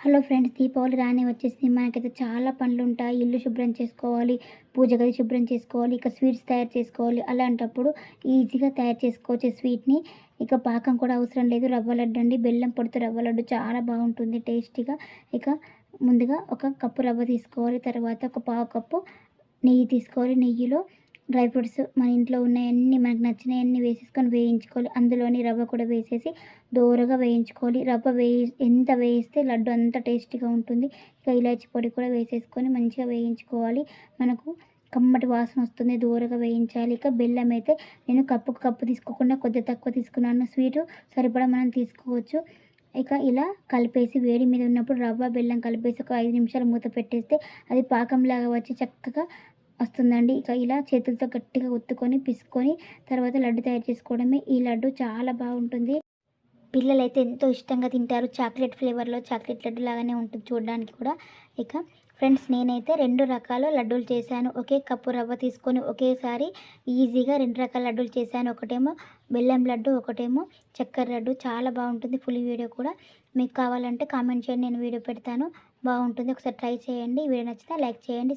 Hello friends Deepavali రానే వచ్చేసింది. మనకైతే చాలా పనులు ఉంటాయి ఇల్లు శుభ్రం చేసుకోవాలి పూజ గది శుభ్రం చేసుకోవాలి ఇక స్వీట్స్ తయారు చేసుకోవాలి. అలాంటప్పుడు ఈజీగా తయారు చేసుకోవచ్చు స్వీట్ని. ఇక పాకం కూడా అవసరం లేదు. రవ్వ లడ్డు అండి. బెల్లం పొడితో రవ్వ లడ్డు చాలా బాగుంటుంది టేస్టీగా. ఇక ముందుగా ఒక కప్పు రవ్వ తీసుకోవాలి. తర్వాత ఒక పావు కప్పు నెయ్యి తీసుకోవాలి. నెయ్యిలో డ్రై ఫ్రూట్స్ మన ఇంట్లో ఉన్నాయన్నీ మనకు నచ్చినవన్నీ వేసేసుకొని వేయించుకోవాలి. అందులోని రవ్వ కూడా వేసేసి దోరగా వేయించుకోవాలి. రవ్వ వేయి ఎంత వేయిస్తే లడ్డు అంత టేస్టీగా ఉంటుంది. ఇక ఇలాచి పొడి కూడా వేసేసుకొని మంచిగా వేయించుకోవాలి. మనకు కమ్మటి వాసన వస్తుంది దూరగా వేయించాలి. ఇక బెల్లం అయితే నేను కప్పు కప్పు తీసుకోకుండా కొద్దిగా తక్కువ తీసుకున్నాను. స్వీటు సరిపడా మనం తీసుకోవచ్చు. ఇక ఇలా కలిపేసి వేడి మీద ఉన్నప్పుడు రవ్వ బెల్లం కలిపేసి ఒక ఐదు నిమిషాలు మూత పెట్టేస్తే అది పాకంలాగా వచ్చి చక్కగా వస్తుందండి. ఇక ఇలా చేతులతో గట్టిగా ఒత్తుకొని పిసుకొని తర్వాత లడ్డు తయారు చేసుకోవడమే. ఈ లడ్డు చాలా బాగుంటుంది. పిల్లలైతే ఎంతో ఇష్టంగా తింటారు. చాక్లెట్ ఫ్లేవర్లో చాక్లెట్ లడ్డు లాగానే ఉంటుంది చూడడానికి కూడా. ఇక ఫ్రెండ్స్ నేనైతే రెండు రకాల లడ్డూలు చేశాను. ఒకే కప్పు రవ్వ తీసుకొని ఒకేసారి ఈజీగా రెండు రకాల లడ్డూలు చేశాను. ఒకటేమో బెల్లం లడ్డు ఒకటేమో చక్కెర లడ్డు. చాలా బాగుంటుంది ఫుల్ వీడియో కూడా. మీకు కావాలంటే కామెంట్ చేయండి. నేను వీడియో పెడతాను. బాగుంటుంది. ఒకసారి ట్రై చేయండి. వీడియో నచ్చితే లైక్ చేయండి.